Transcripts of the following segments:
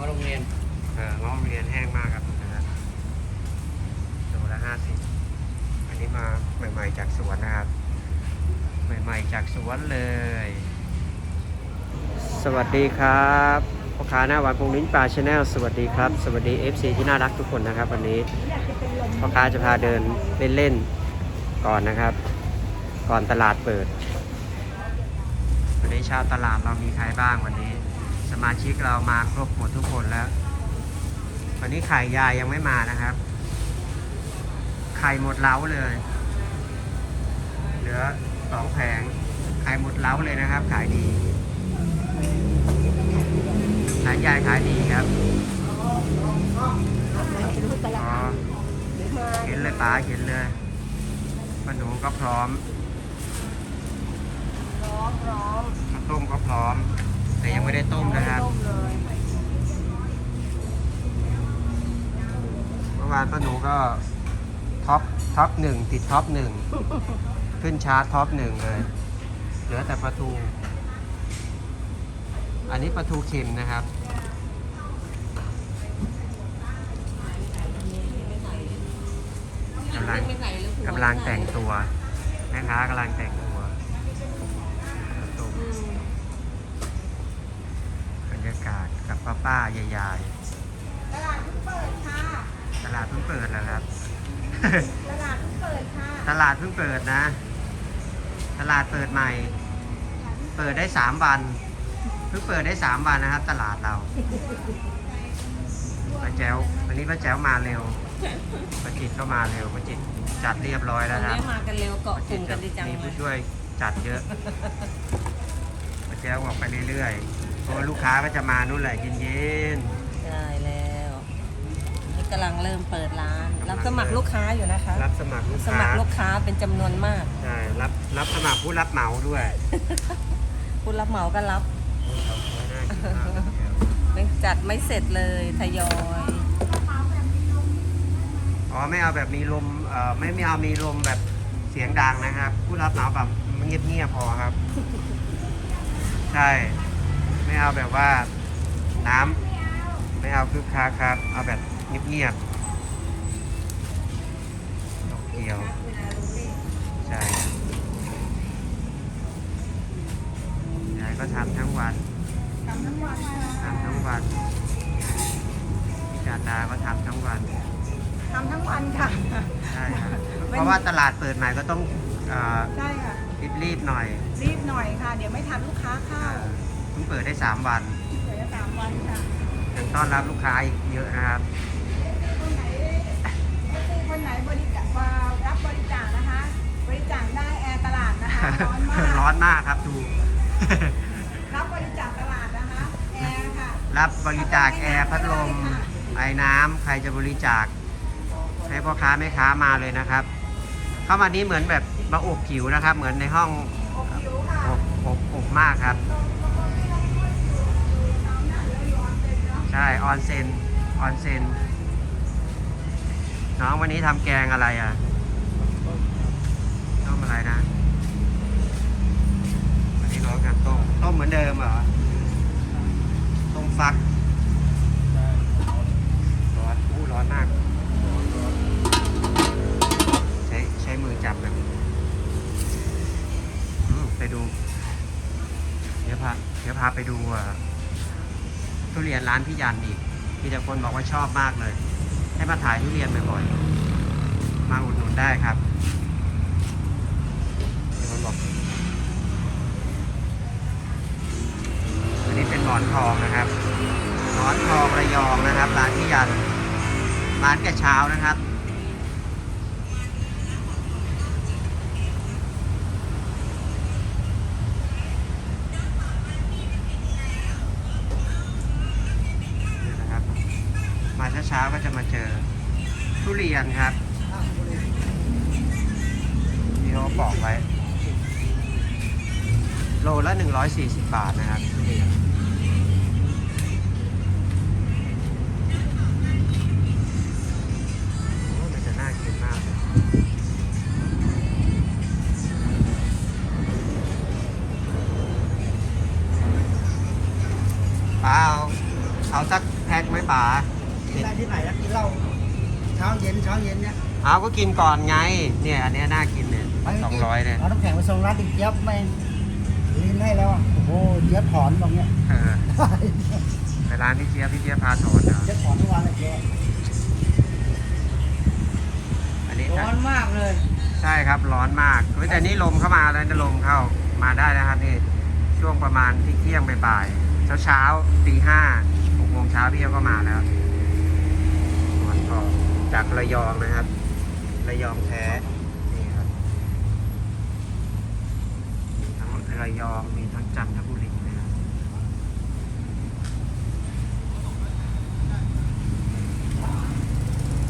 อโรงเรียนเออง้อเรียนแห้งมากครับนะครับโลละห้าสิบอันนี้มาใหม่ ๆ จากสวนนะครับ ใหม่ ๆ จากสวนเลย สวัสดีครับพ่อค้าหน้าหวันพงลิ้นปลาชาแนลสวัสดีครับ สวัสดี FC ที่น่ารักทุกคนนะครับ วันนี้พ่อค้าจะพาเดินเล่นๆก่อนนะครับ ก่อนตลาดเปิด วันนี้ชาวตลาดเรามีใครบ้างวันนี้ มาชิกเรามาครบหมดทุกคนแล้ววันนี้ไข่ยายยังไม่มานะครับ ไข่หมดเล้าเลย เหลือสองแผงไข่หมดเล้าเลยนะครับ ขายดีขายยายขายดีครับอ๋อเห็นเลยป๋าเห็นเลยป้าหนูก็พร้อม พร้อมพร้อมข้าวต้มก็พร้อม แต่ยังไม่ได้ต้มนะครับ ต้มเลยเมื่อวานป้าหนูก็ท็อปท็อปหนึ่งติดท็อปหนึ่งขึ้นชาร์ตท็อปหนึ่งเลย เหลือแต่ปลาทู อันนี้ปลาทูเค็มนะครับ กำลัง กำลังแต่งตัวแม่ค้ากำลังแต่งตัวาศกับป้าป้าๆยายตลาดเพิ่งเปิดค่ะๆตลาดเพิ่งเปิดแล้วครับ ตลาดเพิ่งเปิดค่ะ ตลาดเพิ่งเปิดนะ ตลาดเปิดใหม่ เปิดได้สามวัน เพิ่งเปิดได้สามวันนะครับ ตลาดเราป้าแจ๋ววันนี้ป้าแจ๋วมาเร็วป้าจิตก็มาเร็วป้าจิตจัดเรียบร้อยตแล้อวนครับนี้มากันเร็วเกาะกลุ่มกันดีจังมีเลผู้ยช่วยจัดเยอะป้าแจ๋วบอกไปเรื่อยๆ เพราะว่าลูกค้าก็จะมานู่นแหละเย็นได้แล้วนี่กำลังเริ่มเปิดร้าน รับสมัครลูกค้าอยู่นะคะ ๆรับสมัครลูกสค้ามัครลูกค้าเป็นจำนวนมาก ใช่รับรับสมัครผู้รับเหมาด้วยผู้รับเหมาก็รับน่ากินมากเลยไม่จัดไม่เสร็จเลยทยอย อ๋อไม่เอาแบบมีลมเอ่อไม่ไม่เอามีลมแบบเสียงดังนะครับ ผู้รับเหมาแบบเงียบเงียบๆพอครับ ใช่ ไม่เอาแบบว่าน้ำไม่เอาคึกคักครับ เอาแบบเงียบเงียบๆดอกเกียว ใช่ยายก็ทำทั้งวันทำทั้งวันทำทั้งวันพี่จาตาก็ทำทั้งวันทำทั้งวันค่ะ ใช่ครับเพราะว่าตลาดเปิดใหม่ก็ต้องเอ่อใช่ค่ะ รีบๆหน่อย รีบหน่อยค่ะ เดี๋ยวไม่ทันลูกค้าเข้าเอ่อเพิ่งเปิดได้ 3 วันเหลือสามวันค่ะยังต้อนรับลูกค้าอีกเยอะนะครับ คนไหนคนไหนบริจาครับบริจาคนะคะ บริจาคได้แอร์ตลาดนะคะ ร้อนมาก ร้อนมากครับดู รับบริจาคตลาดนะคะ แอร์ค่ะ รับบริจาคแอร์พัดลมไอ้น้ำใครจะบริจาคให้พ่อค้าแม่ค้ามาเลยนะครับ เข้ามานี้เหมือนแบบมาอบผิวนะครับ เหมือนในห้องอบผิวค่ะอบอบอบมากครับ ช่ ออนเซน ออนเซน น้องวันนี้ทำแกงอะไรอะต้มอะไรนะ วันนี้ร้องกันต้ม ต้มเหมือนเดิมเหรอ ต้มฟัก ร้านพี่ยันอีกมีแต่คนบอกว่าชอบมากเลย ให้มาถ่ายทุเรียนบ่อยๆมาอุดหนุนได้ครับมีคนบอกอันนี้เป็นหมอนทองนะครับหมอนทองระยองนะครับ ร้านพี่ยันร้านแก่เช้านะครับ มาเช้าก็จะมาเจอทุเรียนครับที่เขาบอกไว้ โลละ 140 บาทนะครับทุเรียน กินได้ที่ไหนแล้วกินเหล้าเช้าเย็นเช้าเย็นเนี่ยเอาก็กินก่อนไง เนี่ยอันเนี้ยน่ากินเนี่ยสองร้อยเนี่ยเอาน้ำแข็งไปส่งร้านดิเจี๊ยบไม่ลินให้แล้วอะโอ้โหเจี๊ยบถอนตรงเนี้ยเออไปร้านพี่เจี๊ยบพี่เจี๊ยบพาสอนเหรอเจี๊ยบถอนทุกวันเลยเจี๊ยบอันนี้ร้อนมากเลย ใช่ครับร้อนมากเฮ้ยแต่นี่ลมเข้ามาแล้วจะลมเข้ามาได้นะครับนี่ช่วงประมาณที่เที่ยงบ่ายเช้าเช้าๆตีห้าหกโมงเช้าพี่เจี๊ยบก็มาแล้วมันก็ จากระยองนะครับ ระยองแท้นี่ครับมีทั้งระยองมีทั้งจันทบุรีนะครับ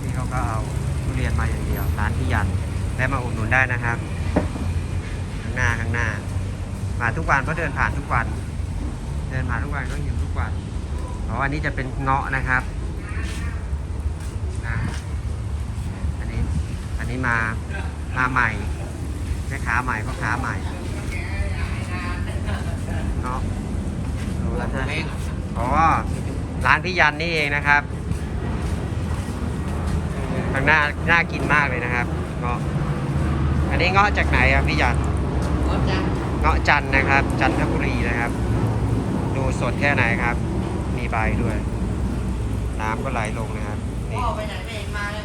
นี่เขาก็เอาทุเรียนมาอย่างเดียว ร้านพี่ยันและมาอุดหนุนได้นะครับข้างหน้าข้างหน้า มาทุกวันเพราะเดินผ่านทุกวัน เดินผ่านทุกวันก็หิวทุกวันเพราะอันนี้จะเป็นเงาะนะครับนะอันนี้ อันนี้ มามาใหม่แม่ค้าใหม่พ่อค้าใหม่เงาะโลละห้าสิบอ๋อร้านพี่ยันนี่เองนะครับข้างหน้าน่ากินมากเลยนะครับเงาะอันนี้เงาะจากไหนครับพี่ยันเงาะจันทร์นะครับ จันทบุรีนะครับ ดูสดแค่ไหนครับ มีใบด้วย น้ำก็ไหลลงนะครับนี่พ่อไปไหนไม่เห็นมาเลย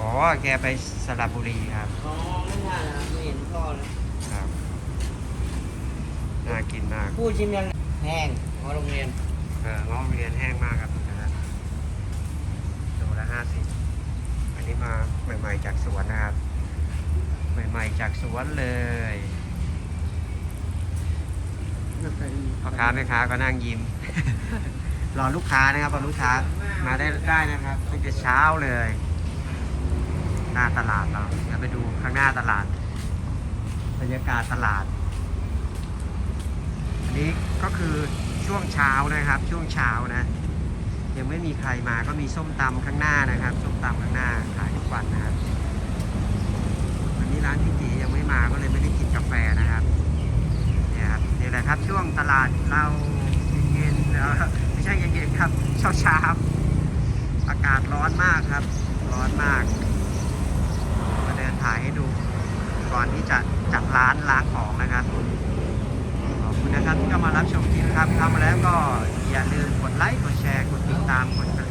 อ๋อ แกไปสระบุรีครับ อ๋อไม่ใช่นะไม่เห็นพ่อเลยครับ น่ากินมากพูดชิมยังแห้งพอโรงเรียนเออเงาะเรียนแห้งมากครับนะครับโลละห้าสิบอันนี้มาใหม่ๆจากสวนนะครับ ใหม่ๆจากสวนเลยพ่อค้าแม่ค้าก็นั่งยิ้ม รอลูกค้านะครับรอลูกค้ามาได้ได้นะครับตั้งแต่เช้าเลย หน้าตลาดเราเดี๋ยวไปดูข้างหน้าตลาด บรรยากาศตลาด อันนี้ก็คือช่วงเช้านะครับ ช่วงเช้านะ ยังไม่มีใครมาก็มีส้มตำข้างหน้านะครับ ส้มตำข้างหน้าขายทุกวันนะครับวันนี้ร้านพี่ตียังไม่มาก็เลยไม่ได้กินกาแฟนะครับเนี่ยครับนี่แหละครับช่วงตลาดเราเย็นๆไม่ใช่เย็นๆครับเช้าเช้าๆอากาศร้อนมากครับ ร้อนมาก ถ่ายให้ดู ก่อนที่จะจัดร้านล้างของนะครับ ขอบคุณนะครับที่เข้ามารับชมคลิปครับเข้ามาแล้วก็อย่าลืมกดไลค์ กดแชร์ กดติดตาม กดกระ